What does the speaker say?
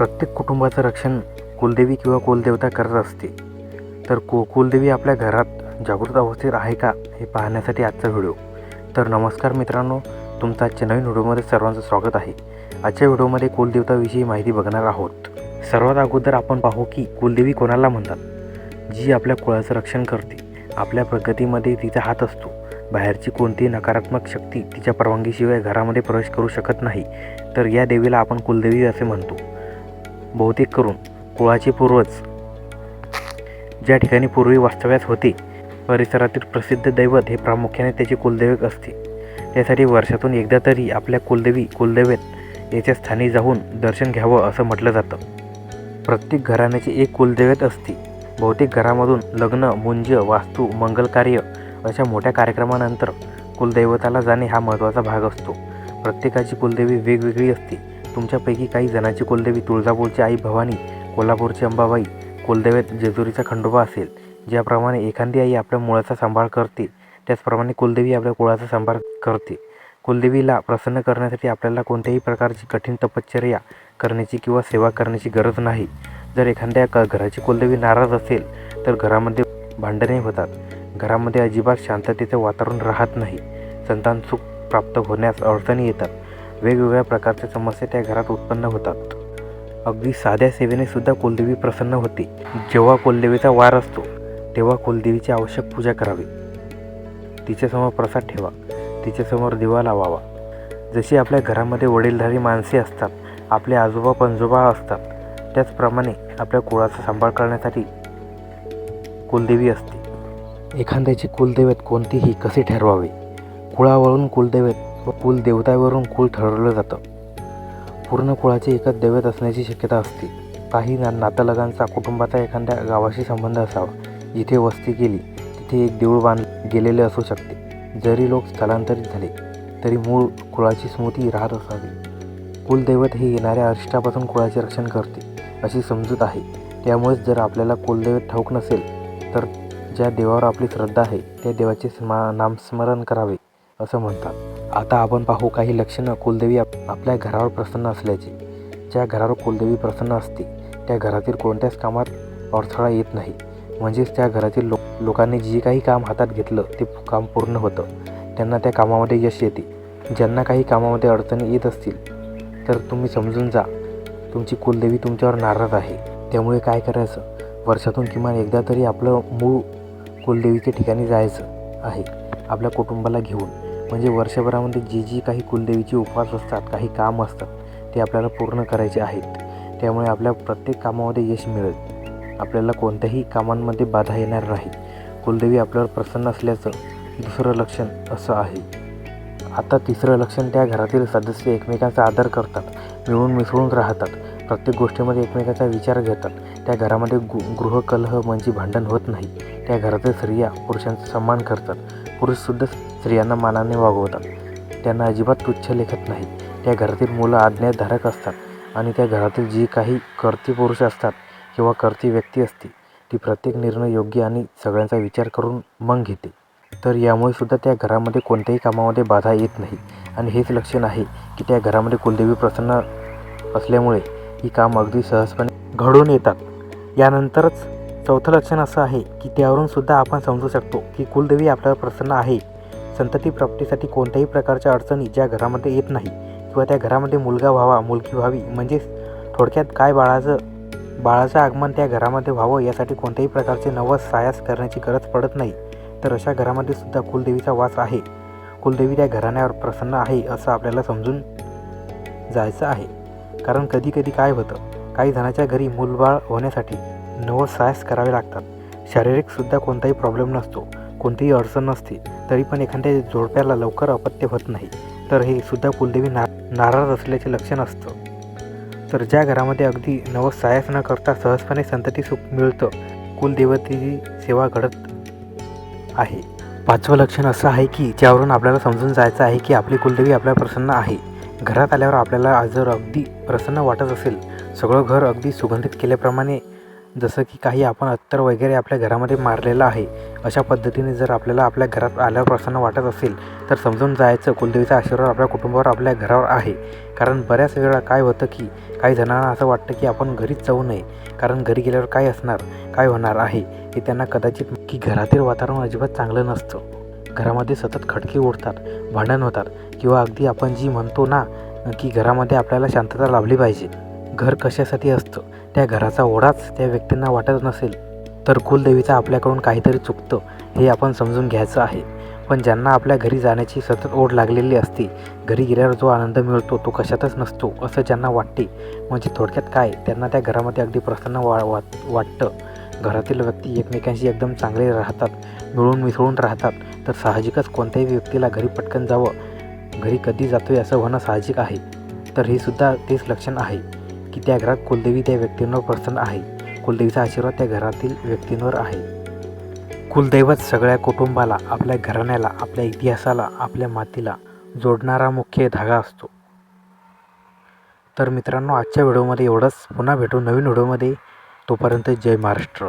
प्रत्येक कुटुंबाचं रक्षण कुलदेवी किंवा कुलदेवता करत असते. तर कु कुलदेवी आपल्या घरात जागृत अवस्थेत आहे का हे पाहण्यासाठी आजचा व्हिडिओ. तर नमस्कार मित्रांनो तुमचं आजच्या नवीन व्हिडिओमध्ये सर्वांचं स्वागत आहे. आजच्या व्हिडिओमध्ये कुलदेवताविषयी माहिती बघणार आहोत. सर्वात अगोदर आपण पाहू की कुलदेवी कोणाला म्हणतात? जी आपल्या कुळाचं रक्षण करते आपल्या प्रगतीमध्ये तिचा हात असतो. बाहेरची कोणतीही नकारात्मक शक्ती तिच्या परवानगीशिवाय घरामध्ये प्रवेश करू शकत नाही. तर या देवीला आपण कुलदेवी असे म्हणतो. बहुतेक करून कुळाचे पूर्वज. ज्या ठिकाणी पूर्वी वास्तव्यास होते परिसरातील प्रसिद्ध दैवत हे प्रामुख्याने त्याचे कुलदैवत असते. त्यासाठी वर्षातून एकदा तरी आपल्या कुलदेवी कुलदैवत याच्या स्थानी जाऊन दर्शन घ्यावं असं म्हटलं जातं. प्रत्येक घराण्याची एक कुलदैवत असते. बहुतेक घरामधून लग्न मुंज वास्तू मंगलकार्य अशा मोठ्या कार्यक्रमानंतर कुलदैवताला जाणे हा महत्त्वाचा भाग असतो. प्रत्येकाची कुलदेवी वेगवेगळी असते. तुमच्यापैकी काही जणांची कुलदेवी तुळजापूरची आई भवानी कोल्हापूरची अंबाबाई कुलदेवेत जेजुरीचा खंडोबा असेल. ज्याप्रमाणे एखादी आई आपल्या मुळाचा सांभाळ करते त्याचप्रमाणे कुलदेवी आपल्या कुळाचा सांभाळ करते. कुलदेवीला प्रसन्न करण्यासाठी आपल्याला कोणत्याही प्रकारची कठीण तपश्चर्या करण्याची किंवा सेवा करण्याची गरज नाही. जर एखाद्या क घराची कुलदेवी नाराज असेल तर घरामध्ये भांडणे होतात. घरामध्ये अजिबात शांततेचं वातावरण राहत नाही. संतान सुख प्राप्त होण्यास अडचणी येतात. वेगवेगळ्या प्रकारच्या समस्या त्या घरात उत्पन्न होतात. अगदी साध्या सेवेने सुद्धा कुलदेवी प्रसन्न होते. जेव्हा कुलदेवीचा वार असतो तेव्हा कुलदेवीची आवश्यक पूजा करावी. तिच्यासमोर प्रसाद ठेवा. तिच्यासमोर दिवा लावावा. जशी आपल्या घरामध्ये वडीलधारी माणसे असतात आपले आजोबा पणजोबा असतात त्याचप्रमाणे आपल्या कुळाचा सांभाळ करण्यासाठी कुलदेवी असते. एखाद्याची कुलदैवत कोणतीही कसे ठरवावे? कुळावरून कुलदैवत व कुलदेवतावरून कुळ ठरवलं जातं. पूर्ण कुळाचे एकच दैवत असण्याची शक्यता असते. काही ना नातलगांचा कुटुंबाचा एखाद्या गावाशी संबंध असावा. जिथे वस्ती केली तिथे एक देऊळ बांध गेलेले असू शकते. जरी लोक स्थलांतरित झाले तरी मूळ कुळाची स्मृती राहत असावी. कुलदैवत हे येणाऱ्या अरिष्टापासून कुळाचे रक्षण करते अशी समजूत आहे. त्यामुळेच जर आपल्याला कुलदैवत ठाऊक नसेल तर ज्या देवावर आपली श्रद्धा आहे त्या देवाचे स्मा नामस्मरण करावे असं म्हणतात. आता आपण पाहू काही लक्षणं कुलदेवी आप आपल्या घरावर प्रसन्न असल्याची. ज्या घरावर कुलदेवी प्रसन्न असते त्या घरातील कोणत्याच कामात अडथळा येत नाही. म्हणजेच त्या घरातील लोक लोकांनी जे काही काम हातात घेतलं ते काम पूर्ण होतं. त्यांना त्या कामामध्ये यश येते. ज्यांना काही कामामध्ये अडचणी येत असतील तर तुम्ही समजून जा. तुमची कुलदेवी तुमच्यावर नाराज आहे. त्यामुळे काय करायचं? वर्षातून किमान एकदा तरी आपलं मूळ कुलदेवीच्या ठिकाणी जायचं आहे. आपल्या कुटुंबाला घेऊन. म्हणजे वर्षभरामध्ये जी जी काही कुलदेवीची उपवास असतात काही काम असतात ते आपल्याला पूर्ण करायचे आहेत. त्यामुळे आपल्या प्रत्येक कामामध्ये यश मिळेल. आपल्याला कोणत्याही कामांमध्ये बाधा येणार नाही. कुलदेवी आपल्यावर प्रसन्न असल्याचं दुसरं लक्षण असं आहे. आता तिसरं लक्षण त्या घरातील सदस्य एकमेकांचा आदर करतात मिळून मिसळून राहतात प्रत्येक गोष्टीमध्ये एकमेकांचा विचार घेतात. त्या घरामध्ये गु गृहकलह म्हणजे भांडण होत नाही. त्या घरातील स्त्रिया पुरुषांचा सन्मान करतात. पुरुषसुद्धा स्त्रियांना मानाने वागवतात. त्यांना अजिबात तुच्छ लेखत नाही त्या घरातील मुलं आज्ञाधारक असतात आणि त्या घरातील जी काही कर्ती पुरुष असतात किंवा कर्ती व्यक्ती असते ती प्रत्येक निर्णय योग्य आणि सगळ्यांचा विचार करून मग घेते. तर यामुळे सुद्धा त्या घरामध्ये कोणत्याही कामामध्ये बाधा येत नाही. आणि हेच लक्षण आहे की त्या घरामध्ये कुलदेवी प्रसन्न असल्यामुळे ही काम अगदी सहजपणे घडून येतात. यानंतरच चौथं लक्षण असं आहे की त्यावरून सुद्धा आपण समजू शकतो की कुलदेवी आपल्यावर प्रसन्न आहे. संतती प्राप्तीसाठी कोणत्याही प्रकारच्या अडचणी ज्या घरामध्ये येत नाही किंवा त्या घरामध्ये मुलगा व्हावा मुलगी व्हावी म्हणजेच थोडक्यात काय बाळाचं बाळाचं आगमन त्या घरामध्ये व्हावं यासाठी कोणत्याही प्रकारचे नवस सायास करण्याची गरज पडत नाही. तर अशा घरामध्ये सुद्धा कुलदेवीचा वास आहे. कुलदेवी त्या घराण्यावर प्रसन्न आहे असं आपल्याला समजून जायचं आहे. कारण कधी कधी काय होतं काही जणाच्या घरी मूलबाळ होण्यासाठी नवस करावे लागतात. शारीरिकसुद्धा कोणताही प्रॉब्लेम नसतो. कोणतीही अडचण नसते तरी पण एखाद्या जोडप्याला लवकर अपत्य होत नाही. तर हे सुद्धा कुलदेवी ना नाराज असल्याचे लक्षण असतं. तर ज्या घरामध्ये अगदी नवस न करता सहजपणे संतती सुख मिळतं कुलदेवतेची सेवा घडत आहे. पाचवं लक्षण असं आहे की ज्यावरून आपल्याला समजून जायचं आहे की आपली कुलदेवी आपल्या प्रसन्न आहे. घरात आल्यावर आपल्याला जर अगदी प्रसन्न वाटत असेल सगळं घर अगदी सुगंधित केल्याप्रमाणे जसं की काही आपण अत्तर वगैरे आपल्या घरामध्ये मारलेलं आहे अशा पद्धतीने जर आपल्याला आपल्या घरात आल्यावर प्रसन्न वाटत असेल तर समजून जायचं कुलदेवीचा आशीर्वाद आपल्या कुटुंबावर आपल्या घरावर आहे. कारण बऱ्याच वेळा काय होतं की काही जणांना असं वाटतं की आपण घरीच जाऊ नये. कारण घरी गेल्यावर काय असणार काय होणार आहे हे त्यांना कदाचित की घरातील वातावरण अजिबात चांगलं नसतं. घरामध्ये सतत खटके उडतात भांडण होतात किंवा अगदी आपण जी म्हणतो ना की घरामध्ये आपल्याला शांतता लाभली पाहिजे. घर कशासाठी असतं? त्या घराचा ओढाच त्या व्यक्तींना वाटत नसेल. तर कुलदेवीचा आपल्याकडून काहीतरी चुकतं हे आपण समजून घ्यायचं आहे. पण ज्यांना आपल्या घरी जाण्याची सतत ओढ लागलेली असते घरी गेल्यावर जो आनंद मिळतो तो कशातच नसतो असं ज्यांना वाटते. म्हणजे थोडक्यात काय? त्यांना त्या घरामध्ये अगदी प्रसन्न वा वाट वाटतं. घरातील व्यक्ती एकमेकांशी एकदम चांगले राहतात मिळून मिसळून राहतात. तर साहजिकच कोणत्याही व्यक्तीला घरी पटकन जावं घरी कधी जातोय असं होणं साहजिक आहे. तर हे सुद्धा तेच लक्षण आहे. की त्या घरात कुलदेवी त्या व्यक्तींवर प्रसन्न आहे. कुलदेवीचा आशीर्वाद त्या घरातील व्यक्तींवर आहे. कुलदैवत सगळ्या कुटुंबाला आपल्या घराण्याला आपल्या इतिहासाला आपल्या मातीला जोडणारा मुख्य धागा असतो. तर मित्रांनो आजच्या व्हिडिओमध्ये एवढंच. पुन्हा भेटू नवीन व्हिडिओमध्ये. तोपर्यंत जय महाराष्ट्र.